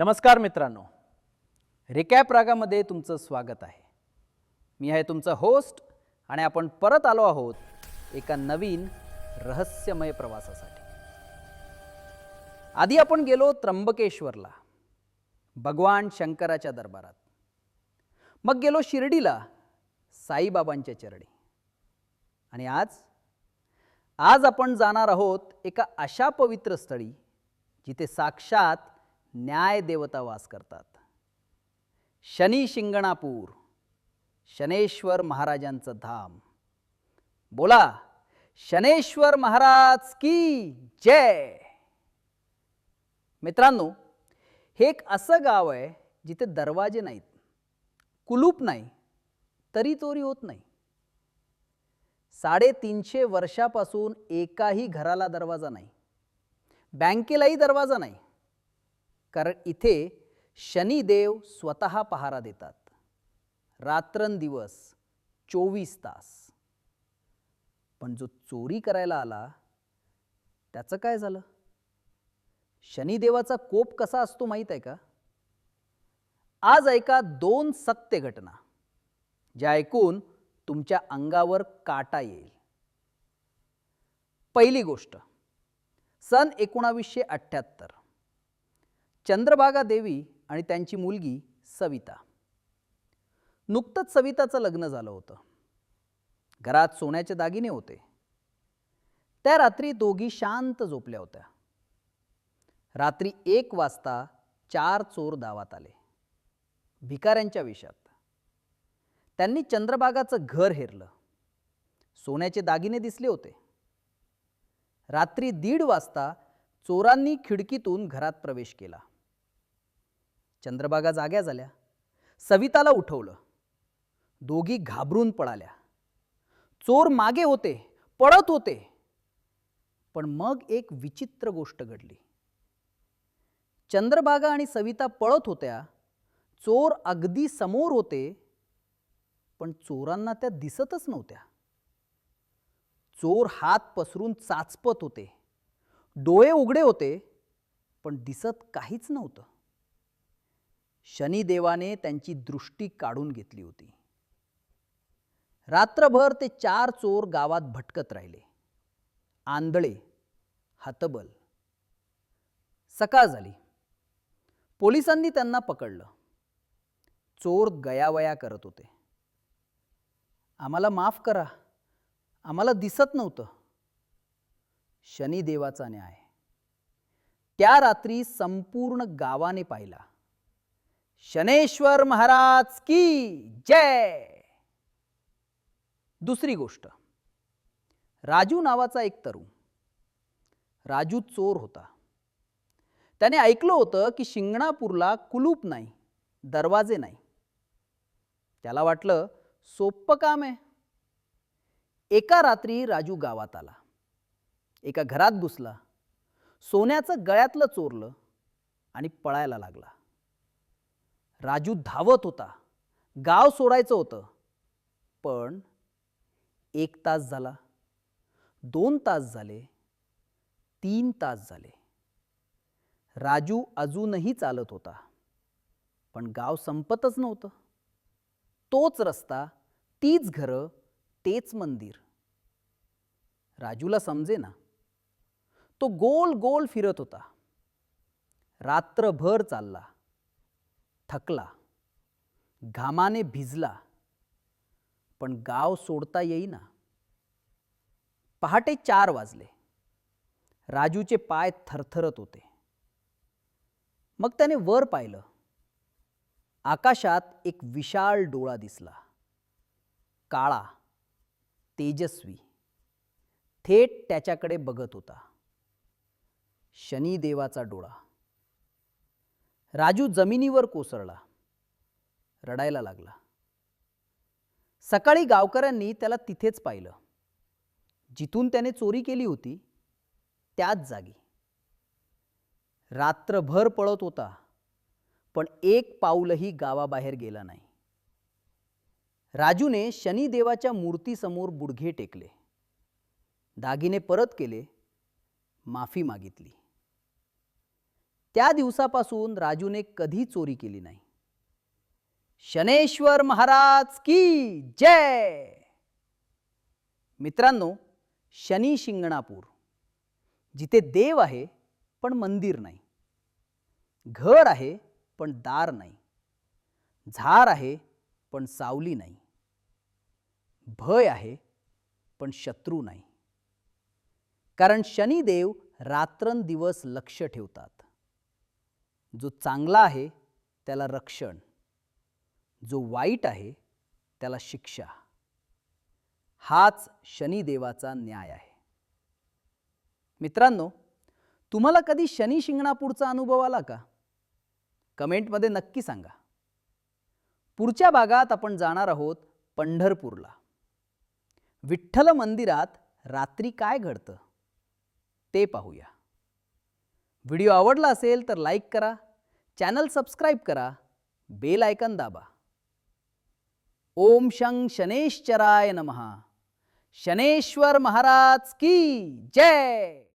नमस्कार मित्रांनो. रिकॅप रागामध्ये तुमचं स्वागत आहे. मी आहे तुमचा होस्ट आणि आपण परत आलो आहोत एका नवीन रहस्यमय प्रवासासाठी. आधी आपण गेलो त्र्यंबकेश्वरला भगवान शंकराच्या दरबारात. मग गेलो शिर्डीला साईबाबांच्या चरणी. आणि आज आज आपण जाणार आहोत एका अशा पवित्र स्थळी जिथे साक्षात न्याय देवता वास करतात. शनी शिंगणापूर शनेश्वर महाराजांचं धाम. बोला शनेश्वर महाराज की जय. मित्रांनो हे एक असं गाव आहे जिथे दरवाजे नाहीत कुलूप नाही तरी चोरी होत नाही. साडेतीनशे वर्षापासून एकाही घराला दरवाजा नाही बँकेलाही दरवाजा नाही कारण इथे शनिदेव स्वतः पहारा देतात. रात्रंदिवस चोवीस तास. पण जो चोरी करायला आला त्याचं काय झालं? शनिदेवाचा कोप कसा असतो माहीत आहे का? आज ऐका दोन सत्य घटना ज्या ऐकून तुमच्या अंगावर काटा येईल. पहिली गोष्ट सन एकोणावीसशे अठ्ठ्याहत्तर. चंद्रभागा देवी आणि त्यांची मुलगी सविता. नुकतंच सविताचं लग्न झालं होतं. घरात सोन्याचे दागिने होते. त्या रात्री दोघी शांत झोपल्या होत्या. रात्री एक वाजता चार चोर दावात आले. भिकाऱ्यांच्या वेशात. त्यांनी चंद्रबागाचं घर हेरलं. सोन्याचे दागिने दिसले होते. रात्री दीड वाजता चोरांनी खिडकीतून घरात प्रवेश केला. चंद्रबागा जाग्या झाल्या. सविताला उठवलं. दोघी घाबरून पळाल्या. चोर मागे होते पळत होते. पण मग एक विचित्र गोष्ट घडली. चंद्रभागा आणि सविता पळत होत्या. चोर अगदी समोर होते पण चोरांना त्या दिसतच नव्हत्या. चोर हात पसरून चाचपत होते. डोळे उघडे होते पण दिसत काहीच नव्हतं. शनिदेवाने त्यांची दृष्टी काढून घेतली होती. रात्रभर ते चार चोर गावात भटकत राहिले. आंधळे हतबल. सकाळ झाली. पोलिसांनी त्यांना पकडलं. चोर गयावया करत होते. आम्हाला माफ करा. आम्हाला दिसत नव्हतं. शनिदेवाचा न्याय. त्या रात्री संपूर्ण गावाने पाहिला. शनेश्वर महाराज की जय. दुसरी गोष्ट राजू नावाचा एक तरुण राजू चोर होता. त्याने ऐकलं होतं की शिंगणापूरला कुलूप नाही दरवाजे नाही. त्याला वाटलं सोपं काम आहे. एका रात्री राजू गावात आला. एका घरात घुसला. सोन्याचं गळ्यातलं चोरलं आणि पळायला लागला. राजू धावत होता. गाव सोडायचं होतं. पण एक तास झाला. दोन तास झाले. तीन तास झाले. राजू अजूनही चालत होता. पण गाव संपतच नव्हतं. तोच रस्ता तीच घरं तेच मंदिर. राजूला समजे ना तो गोल गोल फिरत होता. रात्रभर चालला. थकला घामाने भिजला पण गाव सोडता येईना. पहाटे चार वाजले. राजूचे पाय थरथरत होते. मग त्याने वर पाहिलं. आकाशात एक विशाळ डोळा दिसला. काळा तेजस्वी. थेट त्याच्याकडे बघत होता. शनिदेवाचा डोळा. राजू जमिनीवर कोसळला. रडायला लागला. सकाळी गावकऱ्यांनी त्याला तिथेच पाहिलं. जिथून त्याने चोरी केली होती त्याच जागी. रात्रभर पळत होता पण एक पाऊलही गावाबाहेर गेला नाही. राजूने शनिदेवाच्या मूर्तीसमोर बुडघे टेकले. दागिने परत केले माफी मागितली. त्या दिवसापासून राजूने कधी चोरी केली नाही. शनेश्वर महाराज की जय! मित्रांनो शनी शिंगणापूर. जिथे देव आहे पण मंदिर नाही. घर आहे पण दार नाही. झार आहे पण सावली नाही. भय आहे पण शत्रू नाही. कारण शनिदेव रात्रंदिवस लक्ष ठेवतात. जो चांगला आहे त्याला रक्षण. जो वाईट आहे त्याला शिक्षा. हाच शनिदेवाचा न्याय आहे. मित्रांनो तुम्हाला कधी शनी शिंगणापूरचा अनुभव आला का? कमेंटमध्ये नक्की सांगा. पुढच्या भागात आपण जाणार आहोत पंढरपूरला. विठ्ठल मंदिरात रात्री काय घडतं? ते पाहूया. व्हिडिओ आवडला असेल तर लाईक करा चॅनल सबस्क्राईब करा बेल आयकन दाबा. ओम शं शनेश्चराय नमः. शनेश्वर महाराज की जय!